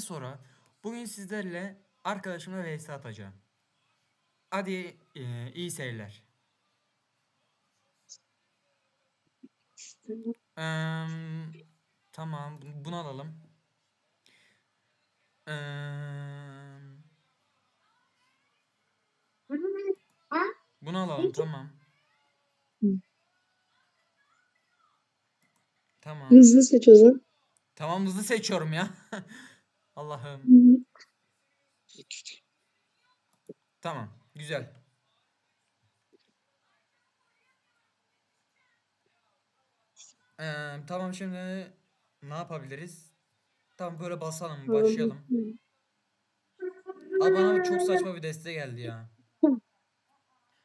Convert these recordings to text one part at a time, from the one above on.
sonra bugün sizlerle arkadaşımla vs atacağım. Hadi e, iyi seyirler. Eee, tamam bu- bunu alalım. Eee, bunu alalım tamam. Tamam. Hızlı seç o zaman. Tamam hızlı seçiyorum ya. Allah'ım. Tamam. Güzel. Ee, tamam şimdi ne yapabiliriz? Tamam böyle basalım. Başlayalım. Abi bana çok saçma bir deste geldi ya.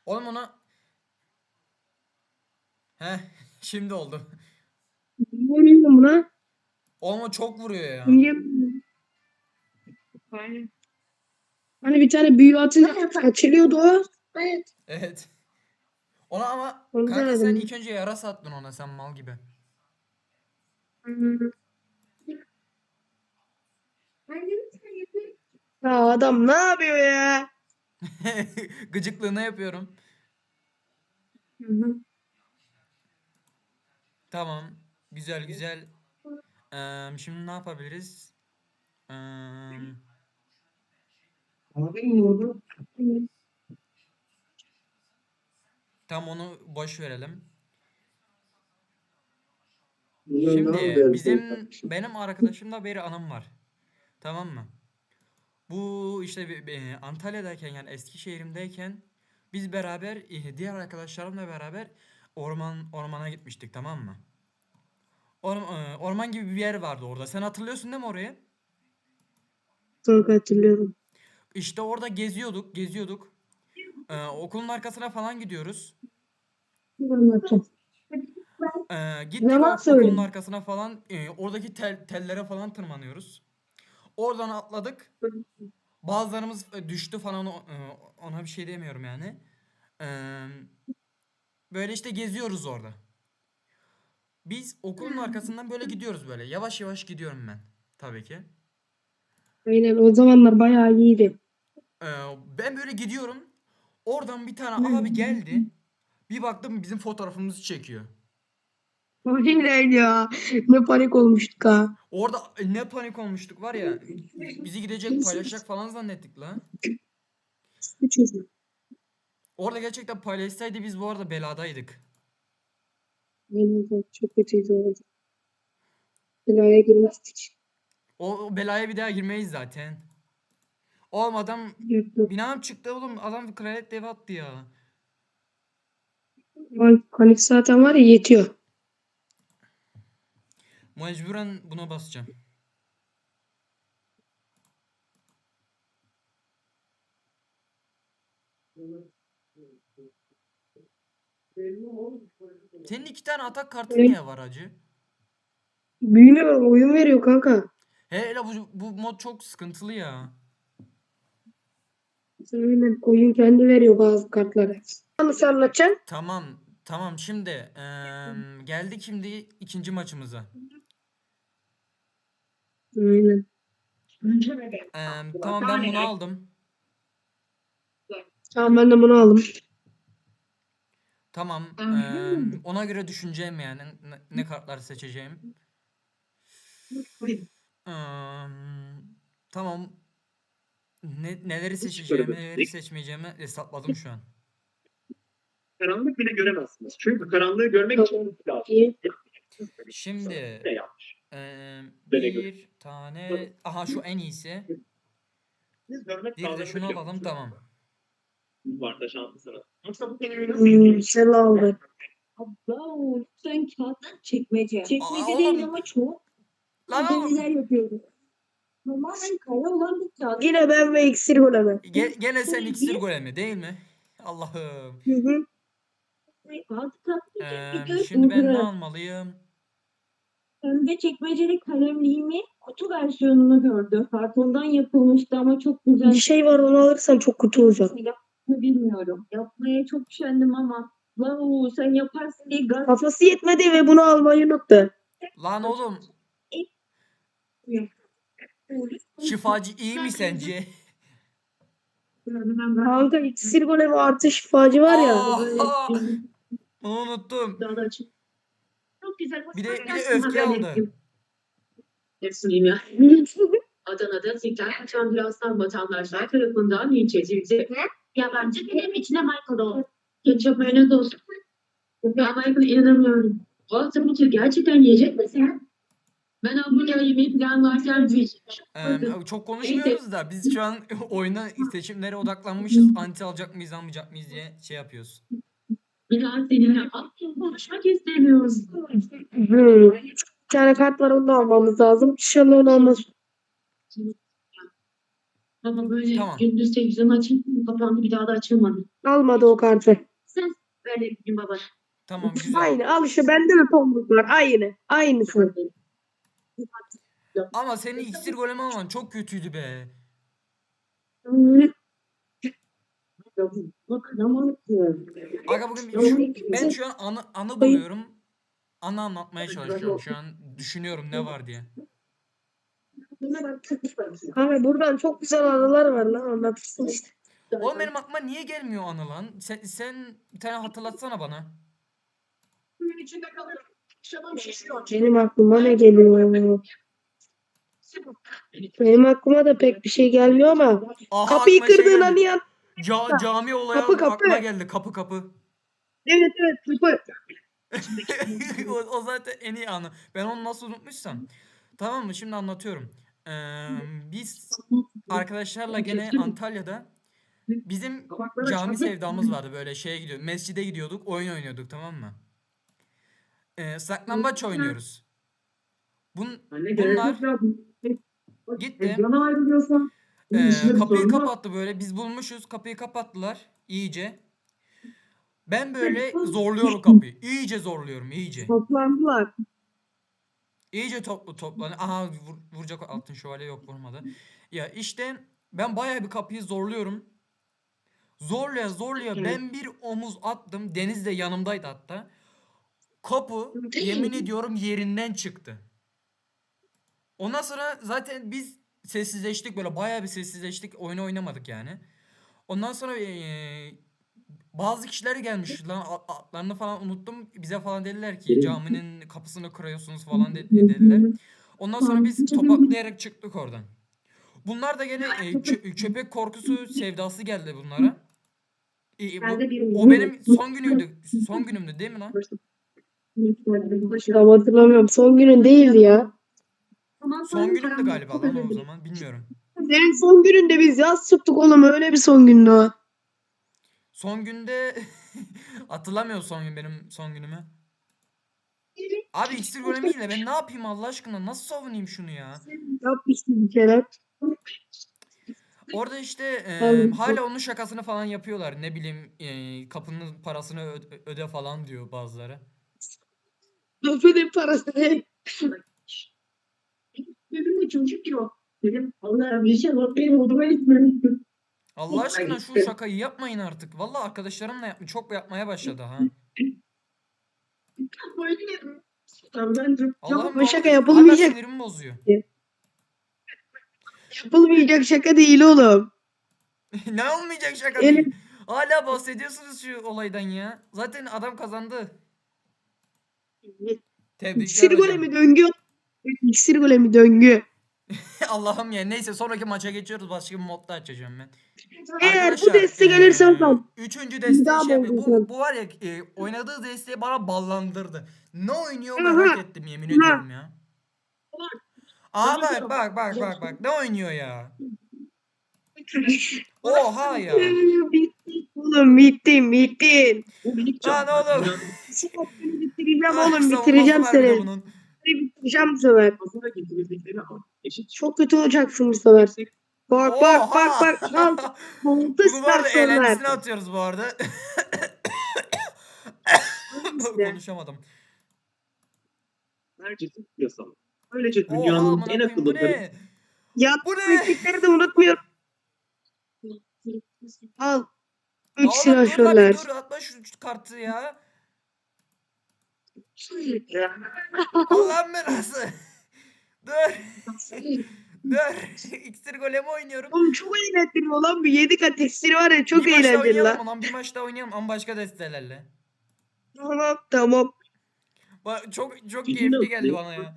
Oğlum ona... Heh şimdi oldu. Vuruyorum buna. Oğlum o çok vuruyor ya. Yiyemiyorum. Aynen. Hani bir tane büyü atınca açılıyordu o. Evet. Evet. Ona ama Onu kanka sen ilk önce yarasa attın ona sen mal gibi. Ya adam ne yapıyor ya? Gıcıklığına yapıyorum. Hı hı. Tamam. Güzel güzel. Eee, şimdi ne yapabiliriz? Eee, Abi tam onu boş verelim. Şimdi bizim benim arkadaşımda bir anım var. Tamam mı? Bu işte bir- bir- Antalya'dayken yani Eskişehir'imdeyken biz beraber eh, diğer arkadaşlarımla beraber orman ormana gitmiştik tamam mı? Orman, e, orman gibi bir yer vardı orada. Sen hatırlıyorsun değil mi orayı? Çok hatırlıyorum. İşte orada geziyorduk, geziyorduk. Ee, okulun arkasına falan gidiyoruz. Ee, gittik Yalan okulun arkasına falan, e, oradaki tel, tellere falan tırmanıyoruz. Oradan atladık. Bazılarımız e, düştü falan, e, ona bir şey demiyorum yani. Ee, böyle işte geziyoruz orada. Biz okulun arkasından böyle gidiyoruz böyle. Yavaş yavaş gidiyorum ben. Tabii ki. Aynen o zamanlar bayağı iyiydi. Ee, ben böyle gidiyorum. Oradan bir tane abi geldi. Bir baktım bizim fotoğrafımızı çekiyor. Aynen ya. Ne panik olmuştuk ha. Orada e, ne panik olmuştuk var ya. Bizi gidecek paylaşacak falan zannettik lan. Bu çocuk. Orada gerçekten paylaşsaydı biz bu arada beladaydık. Çok, çok kötüydü orada. Belaya girmiştik. O, o belaya bir daha girmeyiz zaten. Oğlum adam binam çıktı oğlum adam kraliyet dev attı ya. Panik zaten var ya yetiyor. Mecburen buna basacağım. Senin iki tane atak kartın Evet. niye var acı? Bilmiyorum oyun veriyor kanka. Hele bu, bu mod çok sıkıntılı ya. Aynen oyun kendi veriyor bazı kartları. Nasıl anlatacaksın? Tamam, tamam. Şimdi eee, geldik şimdi ikinci maçımıza. Aynen. Eee, tamam ben bunu aldım. Tamam ben de bunu aldım. Tamam. eee, ona göre düşüneceğim yani ne, ne kartlar seçeceğim. Eee, tamam. Ne, neleri seçeceğimi, neleri seçmeyeceğimi hesapladım şu an. Karanlık bile göremezsiniz. Çünkü karanlığı görmek için lazım. İyi. Şimdi Ne göre. bir tane aha şu en iyisi. Bir de lazım şunu alalım tamam. Var da şanslısınız. Yoksa bu kelimeyi nasıl Hmm, aldın. Abla sen kağıttan çekmece. Çekmece Aa, değil ama çok Lan oğlum. ödevler yapıyoruz. Tamamen kare olan bir kağıt. Yine ben ve iksir golemi. Ge- gene sen iksir golemi değil mi? Allah'ım. Hı hı. Bir göz şimdi ben ne almalıyım? Pembe çekmeceli kalemliğimi kutu versiyonunu gördü. Kartondan yapılmıştı ama çok güzel. Bir şey var onu alırsan çok kötü olacak. Bilmiyorum. Yapmaya çok üşendim ama Wow, sen yaparsın diye gaz Kafası yetmedi ve bunu almayı unuttu. Lan oğlum. Şifacı iyi mi sence? Kanka iksir golemi artı şifacı var ya. Aa, Onu unuttum. Çok güzel. Bir de- bir de öfke aldı. Hepsiyim ya. Adana'da zikler kaçan birazdan vatandaşlar tarafından linç edildi. Yabancı dilim içine Michael Ketçap mayonez olsun. Ya Michael inanamıyorum. O hamburger gerçekten yiyecek misin? Ben hamburger yemeyi planlarken bir Ee, çok konuşmuyoruz da biz şu an oyuna seçimlere odaklanmışız. Anti alacak mıyız almayacak mıyız diye şey yapıyoruz. bir daha seninle konuşmak istemiyoruz. Hmm. Bir tane kart var onu da almamız lazım. İnşallah onu almaz. Ama böyle Tamam. gündüz televizyon açıp kapandı bir daha da açılmadı. Almadı o kartı. Sen böyle bir gün baba. Tamam güzel. Aynı al işte bende de tomruk var. Aynı. Aynısı. Ama senin iksir golemi alman çok kötüydü be. Aga bugün şu- ben şu an anı, anı buluyorum. Anı anlatmaya çalışıyorum şu an. Düşünüyorum ne var diye. Kanka buradan çok güzel anılar var lan anlatırsın işte. Oğlum benim aklıma niye gelmiyor anı lan? Sen, sen bir tane hatırlatsana bana. Benim aklıma ne geliyor? Benim aklıma da pek bir şey gelmiyor ama. Aha, Kapıyı aklıma şey geldi. yan. Ca- cami olayı Kapı, kapı. aklıma geldi. Kapı kapı. Evet evet kapı. o, o zaten en iyi anı. Ben onu nasıl unutmuşsam. Tamam mı? Şimdi anlatıyorum. Ee, biz arkadaşlarla gene Antalya'da bizim cami sevdamız vardı böyle şeye gidiyor. Mescide gidiyorduk, oyun oynuyorduk tamam mı? Ee, saklambaç oynuyoruz. Bun, bunlar gitti. Ee, kapıyı kapattı böyle. Biz bulmuşuz. Kapıyı kapattılar iyice. Ben böyle zorluyorum kapıyı. İyice zorluyorum iyice. Toplandılar. İyice toplu toplanıyor. Aha vur- vuracak altın şövalye yok vurmadı. Ya işte ben bayağı bir kapıyı zorluyorum. Zorluya zorluya ben bir omuz attım. Deniz de yanımdaydı hatta. Kapı yemin ediyorum yerinden çıktı. Ondan sonra zaten biz sessizleştik böyle bayağı bir sessizleştik. Oyunu oynamadık yani. Ondan sonra eee, bazı kişiler gelmiş lan a- adlarını falan unuttum. Bize falan dediler ki caminin kapısını kırıyorsunuz falan de- dediler. Ondan sonra biz topaklayarak çıktık oradan. Bunlar da gene e, kö- köpek korkusu sevdası geldi bunlara. E, bu- o benim son günümdü. Son günümdü değil mi lan? Tam hatırlamıyorum. Son günün değildi ya. Son günümdü galiba lan o zaman bilmiyorum. Senin son gününde biz yaz tuttuk oğlum. Öyle bir son gündü o. Son günde hatırlamıyorum son gün benim son günümü. Abi iksir golemiyle ben ne yapayım Allah aşkına nasıl savunayım şunu ya? Yapmıştım bir kere. Orada işte e, hala onun şakasını falan yapıyorlar. Ne bileyim e, kapının parasını öde falan diyor bazıları. Öpenin parası değil. Benim çocuk yok. Dedim Allah bir şey var benim odama gitmiyorum. Allah aşkına şu şakayı yapmayın artık. Vallahi arkadaşlarımla yapmış çok yapmaya başladı ha. Tamam ben de Allah'ım bu şaka yapılmayacak. hala sinirimi bozuyor. Yapılmayacak şaka değil oğlum. ne olmayacak şaka değil. Hala bahsediyorsunuz şu olaydan ya. Zaten adam kazandı. Tebrikler İksir hocam. golemi döngü. İksir golemi döngü. Allah'ım ya neyse sonraki maça geçiyoruz. Başka bir modda açacağım ben. Eğer bu deste gelirse eee, oradan. Üçüncü desteği daha şey, bu, bu var ya e, oynadığı desteği bana ballandırdı. Ne oynuyor merak ettim yemin ediyorum ya. Aa bak bak bak bak bak ne oynuyor ya. Oha ya. Oğlum bittin bittin. Lan oğlum. Bitireceğim Ay, oğlum savunması bitireceğim var bir de seni. bunun. Bitireceğim bu sefer. Masada getirdikleri al. Eşit Çok kötü olacaksın bu sefer. Bak bak bak bak. Al. Altı Bunu bu arada eğlencesine atıyoruz bu arada. Konuşamadım. Herkesin yasal. Böylece Oha dünyanın amına en koyayım bu akıllıları ne? Bu ne? teknikleri de unutmuyorum. Al. Üç oğlum dur silahşörler. lan bir dur atma şu şu kartı ya. Allah'ın belası. Dur. Dur. İksir golemi oynuyorum. Oğlum çok eğlenceli olan bir 7 kat iksir var ya çok bir maç daha eğlenceli oynayalım lan. ulan bir maç daha oynayalım ama başka destelerle. Tamam tamam. Ba- Çok çok keyifli geldi bana ya.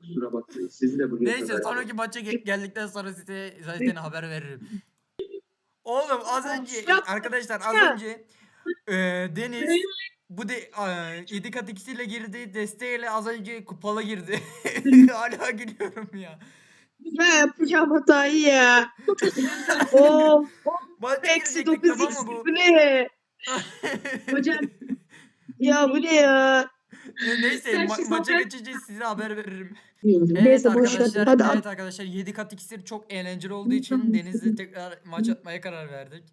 Kusura bakmayın. Sizi de buraya Neyse kadar- sonraki maça ge- geldikten sonra size zaten haber veririm. Oğlum az önce arkadaşlar az önce e, Deniz bu de e, 7 kat ikisiyle girdi desteğiyle az önce kupalı girdi. Hala gülüyorum ya. Ya yapacağım hatayı ya. Oo, eksi girecektik 9 tamam iksir mı bu? bu ne? Hocam Ya bu ne ya? Neyse Sen ma- şu maça sohbet- geçince size haber veririm. Neyse, Evet boş ver. arkadaşlar, Hadi evet arkadaşlar 7 kat iksir çok eğlenceli olduğu için Deniz'le tekrar maç atmaya karar verdik.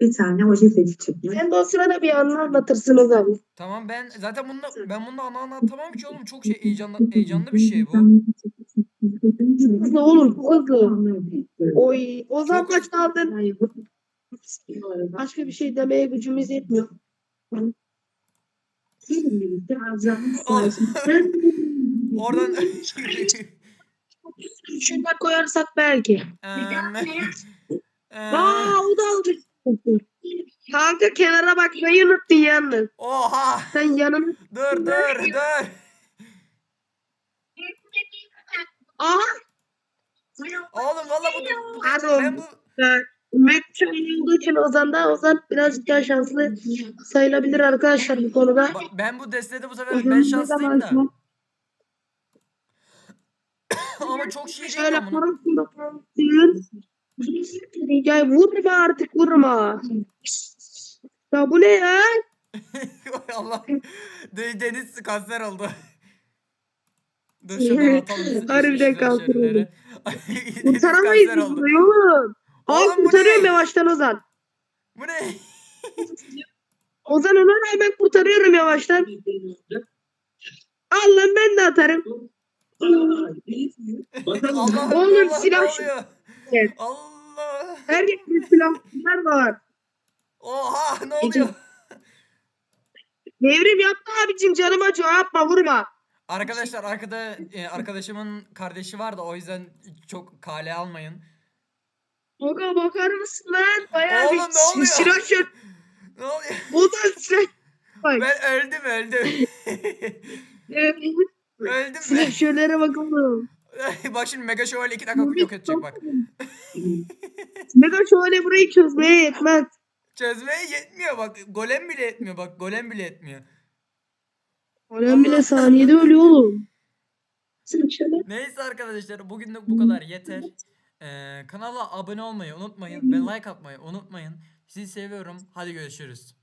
Bir tane hoca seçtim. Sen de o sırada bir anı anlatırsın o zaman. Tamam ben zaten bunu ben bunu ana anlatamam ki oğlum çok şey heyecanlı heyecanlı bir şey bu. Hızlı oğlum hızlı. Oy o zaman Çok kaç aldın? Başka bir şey demeye gücümüz yetmiyor. Oradan Şundan koyarsak belki. Aa o da aldı. Kanka kenara bakmayı unuttun yalnız. Oha! Sen yanına... Dur dur dur. Aha! Oğlum valla bu, Pardon. ben bu Mac China olduğu için Ozan da Ozan birazcık daha şanslı sayılabilir arkadaşlar bu konuda. ba- ben bu destede bu sefer Ozan ben şanslıyım da. Ama çok şey değil Şöyle. Ya vurma artık vurma. Ya bu ne ya? Allah. De- Deniz kanser oldu. Dur şuradan atalım. Harbiden kanser oldu. Kurtaramayız biz oldu. Burayı oğlum. Bu kurtarıyorum ne? yavaştan Ozan. Bu ne? Ozan ona rağmen kurtarıyorum yavaştan. Al lan ben de atarım. Bakalım. Allah Oğlum, silah şu-? Evet. Allah. Her bir silahlar var. Oha ne oluyor? Devrim yapma abicim canım acıyor yapma vurma. Arkadaşlar arkada e, arkadaşımın kardeşi var da o yüzden çok kale almayın. Oga bakar mısın lan? Bayağı Oğlum, bir ne oluyor? silah şöyle. Ne oluyor? Bu da silah. Bak. Ben öldüm öldüm. öldüm Silah ben. şöylere bakalım. bak şimdi Mega Şövalye 2 dakika yok edecek bak. Mega şöyle burayı çözmeye yetmez. Çözmeye yetmiyor bak. Golem bile yetmiyor bak. Golem bile yetmiyor. Ölen bile saniyede ölüyor oğlum. Neyse arkadaşlar bugünlük bu kadar yeter. Ee, kanala abone olmayı unutmayın ve like atmayı unutmayın. Sizi seviyorum. Hadi görüşürüz.